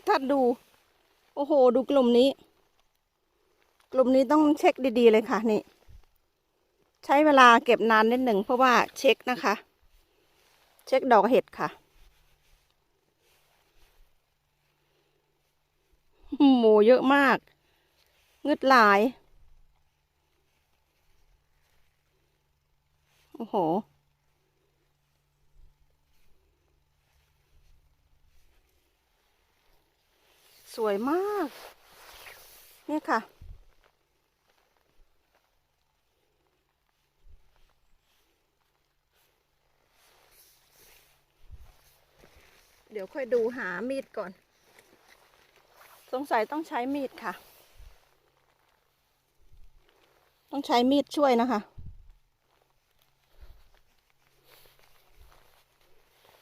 กท่านดู โอ้โห ดูกลุ่มนี้ กลุ่มนี้ต้องเช็คดีๆเลยค่ะนี่ ใช้เวลาเก็บนานนิดหนึ่งเพราะว่าเช็คนะคะ เช็คดอกเห็ดค่ะหมูเยอะมากงึดหลาย โอ้โห สวยมากเนี่ยค่ะ เดี๋ยวค่อยดูหามีดก่อน สงสัยต้องใช้มีดค่ะ ต้องใช้มีดช่วยนะคะ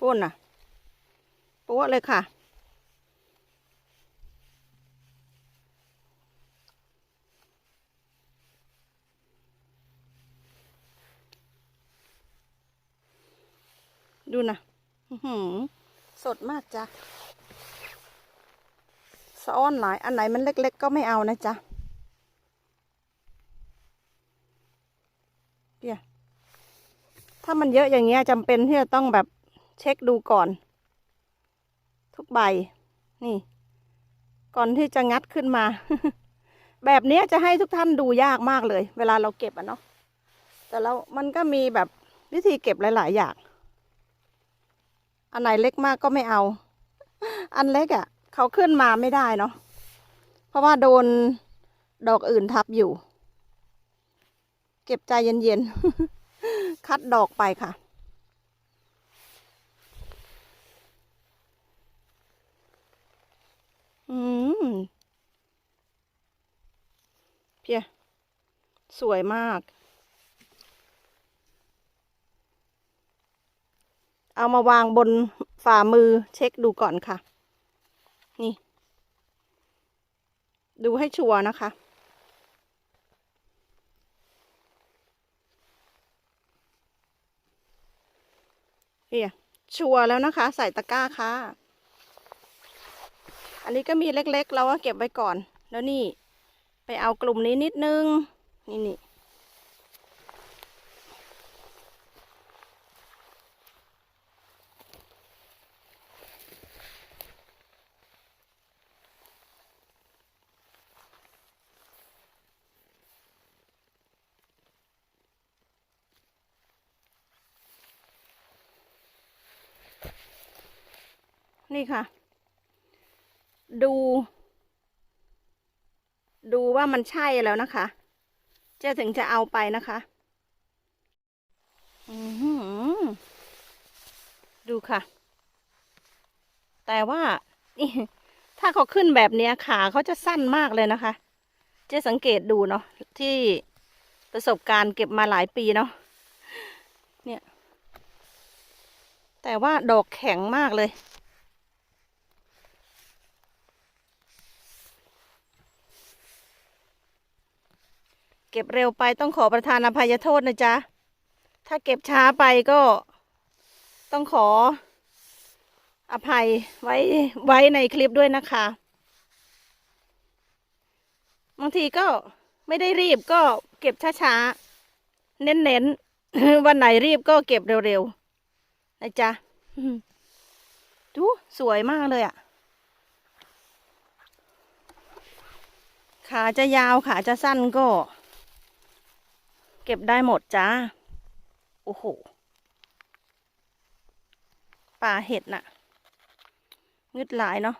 ปุ่นน่ะปุ๊เลยค่ะ ดูนะหือสดมากจ้ะสะอ้อนหลาย อันไหนมันเล็ก ๆ ก็ไม่เอานะจ๊ะเดี๋ยถ้ามันเยอะอย่างเงี้ยจำเป็นที่จะต้องแบบเช็คดูก่อน ทุกใบ นี่ ก่อนที่จะงัดขึ้นมา แบบนี้จะให้ทุกท่านดูยากมากเลย เวลาเราเก็บอะเนาะแต่เรามันก็มีแบบวิธีเก็บหลาย ๆ อย่าง อันไหนเล็กมากก็ไม่เอา อันเล็กอะ่ะ เขาขึ้นมาไม่ได้เนาะเพราะว่าโดนดอกอื่นทับอยู่ เก็บใจเย็นๆ คัดดอกไปค่ะ อืมเพียสวยมาก เอามาวางบนฝ่ามือเช็คดูก่อนค่ะ นี่ ดูให้ชัวร์นะคะ เฮียชัวร์แล้วนะคะ ใส่ตะกร้าค่ะ อันนี้ก็มีเล็กๆ เราก็เก็บไว้ก่อน แล้วนี่ ไปเอากลุ่มนี้นิดนึง นี่นี่ นี่ค่ะ ดู ดูว่ามันใช่แล้วนะคะจะถึงจะเอาไปนะคะอือหือดูค่ะ แต่ว่านี่ถ้าเขาขึ้นแบบนี้ขาเขาจะสั้นมากเลยนะคะเจะสังเกตดูเนาะที่ประสบการณ์เก็บมาหลายปีเนาะเนี่ย แต่ว่าดอกแข็งมากเลย ก็บเร็วไปต้องขอประทานอภัยโทษนะจ๊ะ ถ้าเก็บช้าไปก็ต้องขออภัยไว้ไว้ในคลิปด้วยนะคะ บางทีก็ไม่ได้รีบก็เก็บช้าๆ เน้นๆ วันไหนรีบก็เก็บเร็วๆ นะจ๊ะ ดูสวยมากเลยอะ่ะ ขาจะยาวขาจะสั้นก็ เก็บได้หมดจ้า โอ้โห ป่าเห็ดน่ะ งึดหลายเนาะ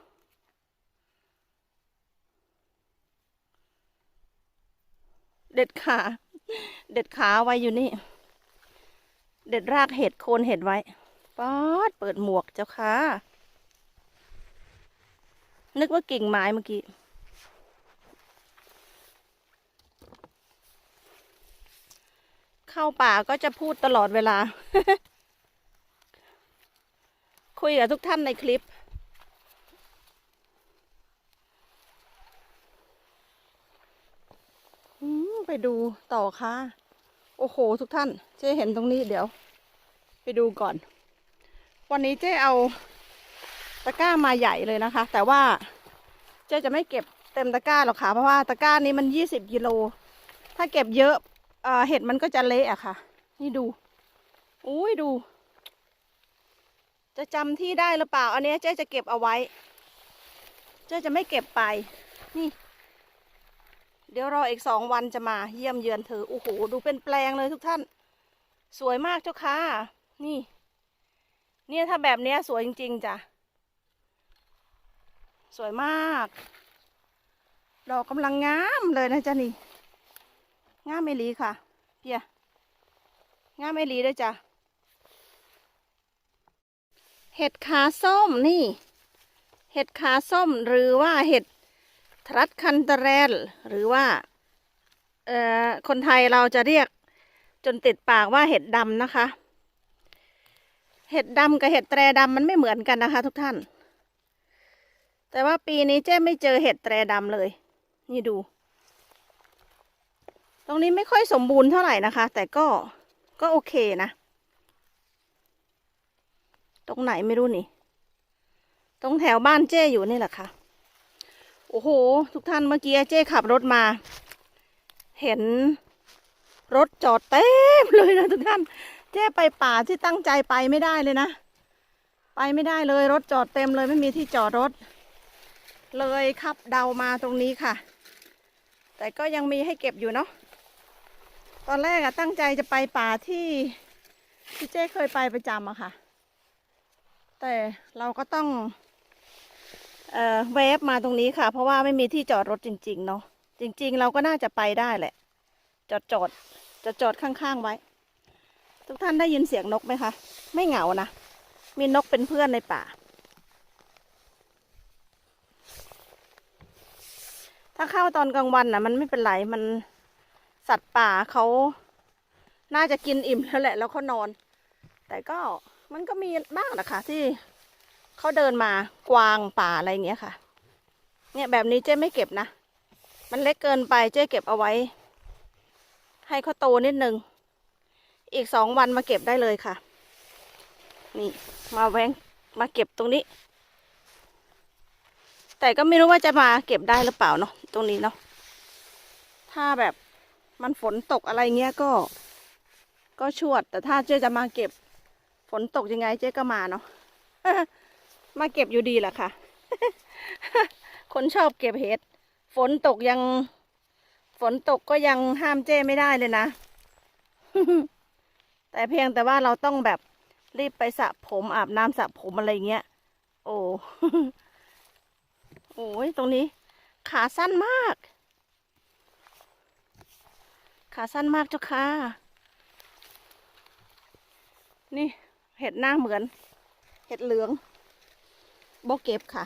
เด็ดขา เด็ดขาไว้อยู่นี่ เด็ดรากเห็ดโคนเห็ดไว้ป๊อดเปิดหมวกเจ้าค่ะ นึกว่ากิ่งไม้เมื่อกี้ เข้าป่าก็จะพูดตลอดเวลา คุยกับทุกท่านในคลิป ไปดูต่อค่ะ โอ้โห ทุกท่าน เจ๊เห็นตรงนี้เดี๋ยว ไปดูก่อน วันนี้เจ๊เอาตะกร้ามาใหญ่เลยนะคะ แต่ว่าเจ๊จะไม่เก็บเต็มตะกร้าหรอกค่ะ เพราะว่าตะกร้านี้มันยี่สิบกิโล ถ้าเก็บเยอะ เห็ดมันก็จะเละอะค่ะ นี่ดู อุ้ยดู จะจำที่ได้หรือเปล่า อันนี้เจ๊จะเก็บเอาไว้ เจ๊จะไม่เก็บไป นี่ เดี๋ยวรออีกสองวันจะมาเยี่ยมเยือนเธอ โอ้โห ดูเป็นแปลงเลยทุกท่าน สวยมากเจ้าค่ะ นี่ เนี่ยถ้าแบบเนี้ยสวยจริง ๆจ้ะ สวยมาก ดอกกำลังงามเลยนะจ๊ะนี่ งามไม่ลีค่ะ เพียงามไม่ลีด้วยจ้ะ เห็ดขาส้มนี่ เห็ดขาส้มหรือว่าเห็ดทรัสคันตะแรลหรือว่า เอ่อ คนไทยเราจะเรียกจนติดปากว่าเห็ดดำนะคะ เห็ดดำกับเห็ดแตรดำมันไม่เหมือนกันนะคะ ทุกท่าน แต่ว่าปีนี้เจ๊ไม่เจอเห็ดแตรดำเลย นี่ดู ตรงนี้ไม่ค่อยสมบูรณ์เท่าไหร่นะคะ แต่ก็ก็โอเคนะ ตรงไหนไม่รู้นี่ ตรงแถวบ้านเจ้อยู่นี่แหละค่ะ โอ้โห ทุกท่านเมื่อกี้เจ้ขับรถมา เห็นรถจอดเต็มเลยนะทุกท่าน เจ้ไปป่าที่ตั้งใจไปไม่ได้เลยนะ ไปไม่ได้เลยรถจอดเต็มเลยไม่มีที่จอดรถ เลยขับเดามาตรงนี้ค่ะ แต่ก็ยังมีให้เก็บอยู่เนาะ ตอนแรกอะตั้งใจจะไปป่าที่ที่เจ้เคยไปประจำอะค่ะ แต่เราก็ต้องเอ่อเวฟมาตรงนี้ค่ะ เพราะว่าไม่มีที่จอดรถจริง ๆ เนาะจริง ๆ เราก็น่าจะไปได้แหละ จอดจอดจอดจอดข้างๆไว้ ทุกท่านได้ยินเสียงนกไหมคะ ไม่เหงานะมีนกเป็นเพื่อนในป่า ถ้าเข้าตอนกลางวันนะมันไม่เป็นไรมัน สัตว์ป่าเขาน่าจะกินอิ่มแล้วแหละ แล้วเขานอน แต่ก็มันก็มีบ้างนะคะที่เขาเดินมากวางป่าอะไรอย่างเงี้ยค่ะ เนี่ยแบบนี้เจ๊ไม่เก็บนะ มันเล็กเกินไปเจ๊เก็บเอาไว้ ให้เขาโตนิดนึง อีกสองวันมาเก็บได้เลยค่ะ นี่มาแวงมาเก็บตรงนี้ แต่ก็ไม่รู้ว่าจะมาเก็บได้หรือเปล่าเนาะตรงนี้เนาะถ้าแบบ มันฝนตกอะไรเงี้ยก็ ก็ชวด แต่ถ้าเจ๊จะมาเก็บ ฝนตกยังไงเจ๊ก็มาเนาะมาเก็บอยู่ดีแหละค่ะ คนชอบเก็บเห็ด ฝนตกยัง ฝนตกก็ยังห้ามเจ้ไม่ได้เลยนะ แต่เพียงแต่ว่าเราต้องแบบรีบไปสระผมอาบน้ำสระผมอะไรเงี้ย โอ้ โอ้ยตรงนี้ ขาสั้นมาก ขาสั้นมากเจ้าค่ะ นี่เห็ดหน้าเหมือน เห็ดเหลืองโบเก็บค่ะ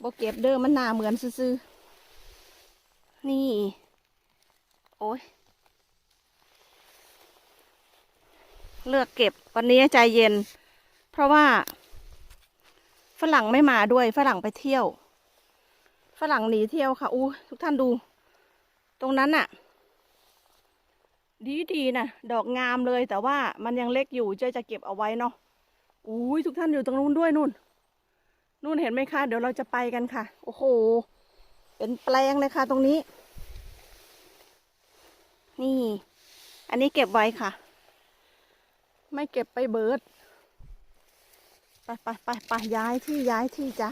โบเก็บเดิมมันหน้าเหมือนซื่อๆนี่ โอ้ยเลือกเก็บวันนี้ใจเย็น เพราะว่าฝรั่งไม่มาด้วยฝรั่งไปเที่ยว ฝรั่งหนีเที่ยวค่ะอู้ทุกท่านดู ตรงนั้นน่ะ ดีดีนะดอกงามเลยแต่ว่ามันยังเล็กอยู่เจ๊จะเก็บเอาไว้เนาะอุ้ยทุกท่านอยู่ตรงนู้นด้วยนู่นนู่นเห็นไหมคะ เดี๋ยวเราจะไปกันค่ะ โอ้โห เป็นแปลงเลยค่ะ ตรงนี้ นี่ อันนี้เก็บไว้ค่ะ ไม่เก็บไปเบิร์ดไปไปไปไปย้ายที่ย้ายที่จ้ะ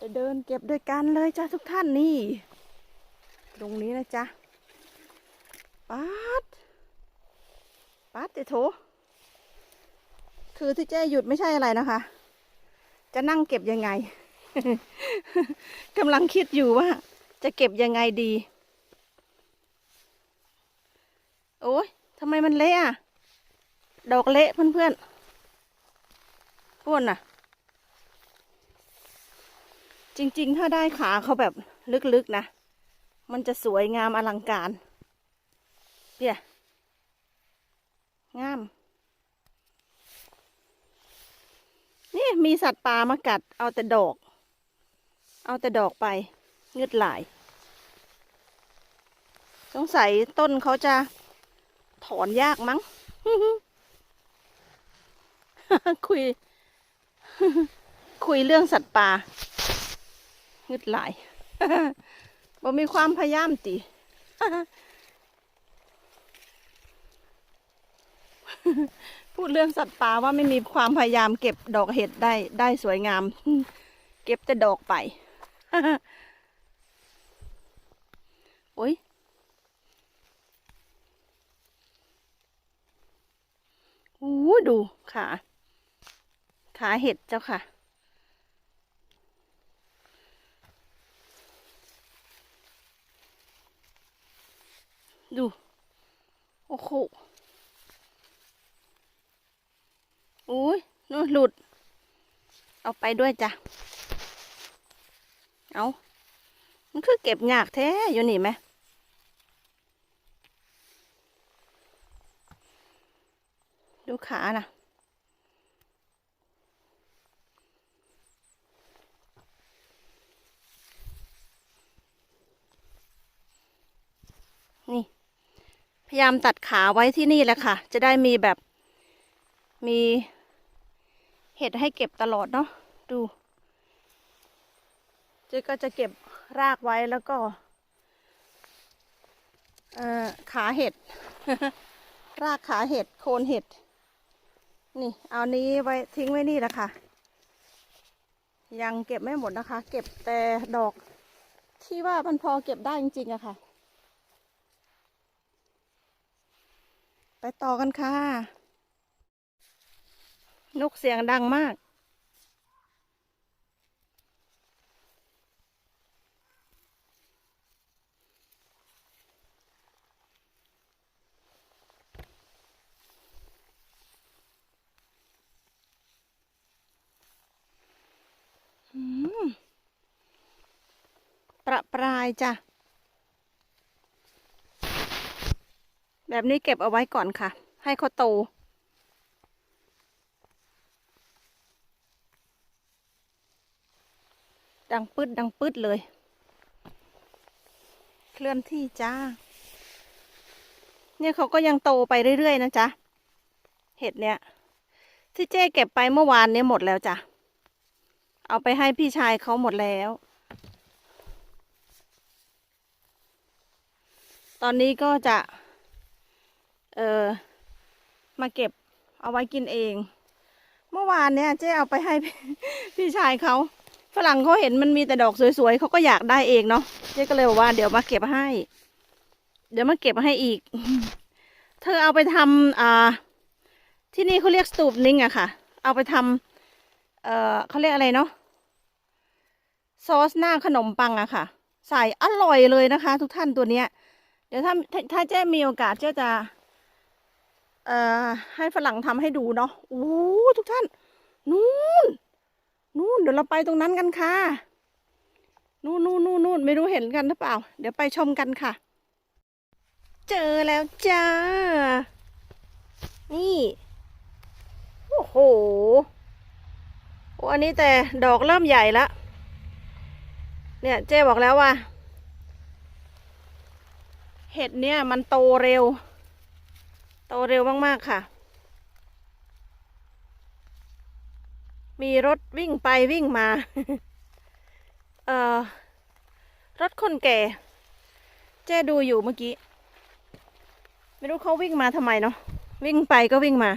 จะเดินเก็บด้วยกันเลยจ้ะทุกท่านนี่ ตรงนี้นะจ๊ะปัดปัดเดโถคือที่เจ้หยุดไม่ใช่อะไรนะคะ จะนั่งเก็บยังไงกำลังคิดอยู่ว่า จะเก็บยังไงดี โอ้ยทำไมมันเละอะ ดอกเละเพื่อนๆพวกน่ะ จริง ๆ ถ้าได้ขาเขาแบบลึกๆนะ มันจะสวยงามอลังการเพี่ยงาม นี่มีสัตว์ป่ามากัด เอาแต่ดอก เอาแต่ดอกไปเงืดหลาย สงสัยต้นเขาจะถอนยากมั้ง คุย คุยเรื่องสัตว์ป่างึดหลาย บ่มีความพยายามติพูดเรื่องสัตว์ป่าว่าไม่มีความพยายามเก็บดอกเห็ดได้ได้สวยงาม เก็บแต่ดอกไปโอ้ยอู้ดูขาขาเห็ดเจ้าค่ะ ดู โอ้โหอุ้ยนู่นหลุด เอาไปด้วยจ้ะ เอามันคือเก็บยากแท้อยู่นี่ไหมดูขาน่ะ นี่ ยายามตัดขาไว้ที่นี่แหละค่ะ จะได้มีแบบมีเห็ดให้เก็บตลอดเนาะดูเจ๊ก็จะเก็บรากไว้แล้วก็ขาเห็ด รากขาเห็ดโคนเห็ด นี่ เอานี้ไว้ทิ้งไว้นี่แหละค่ะ ยังเก็บไม่หมดนะคะ เก็บแต่ดอกที่ว่ามันพอเก็บได้จริงๆอะค่ะ ไปต่อกันค่ะ นกเสียงดังมากอืมประปรายจ้ะ แบบนี้เก็บเอาไว้ก่อนค่ะ ให้เขาโต ดังปืดดังปืดเลย เคลื่อนที่จ้า เนี่ยเขาก็ยังโตไปเรื่อยๆนะจ๊ะ เห็ดเนี่ย ที่เจ๊เก็บไปเมื่อวานเนี่ยหมดแล้วจ้ะ เอาไปให้พี่ชายเขาหมดแล้วตอนนี้ก็จะ เออมาเก็บเอาไว้กินเอง เมื่อวานเนี่ยเจ๊เอาไปให้พี่ชายเขาฝรั่งเขาเห็นมันมีแต่ดอกสวยๆเขาก็อยากได้เองเนาะเจ๊ก็เลยบอกว่าเดี๋ยวมาเก็บให้ เดี๋ยวมาเก็บให้อีก เธอเอาไปทำอ่า ที่นี่เขาเรียกสตูปนิ่งอะค่ะ เอาไปทำเอ่อเขาเรียกอะไรเนาะซอสหน้าขนมปังอะค่ะ ใส่อร่อยเลยนะคะ ทุกท่านตัวเนี้ย เดี๋ยวถ้าถ้าเจ๊มีโอกาสเจ๊จะ เอ่อให้ฝรั่งทำให้ดูเนาะโอ้ทุกท่านนู่นนู่นเดี๋ยวเราไปตรงนั้นกันค่ะนู่นนู่นนู่นนู่นไม่รู้เห็นกันหรือเปล่า เดี๋ยวไปชมกันค่ะ เจอแล้วจ้า นี่ โอ้โหโอ้อันนี้แต่ดอกเริ่มใหญ่แล้วเนี่ยเจ๊บอกแล้วว่า เห็ดเนี่ยมันโตเร็ว ตเร็วมาก ๆ ค่ะ มีรถวิ่งไปวิ่งมา เอ่อ รถคนแก่ แจ้ดูอยู่เมื่อกี้ ไม่รู้เขาวิ่งมาทำไมเนาะ วิ่งไปก็วิ่งมา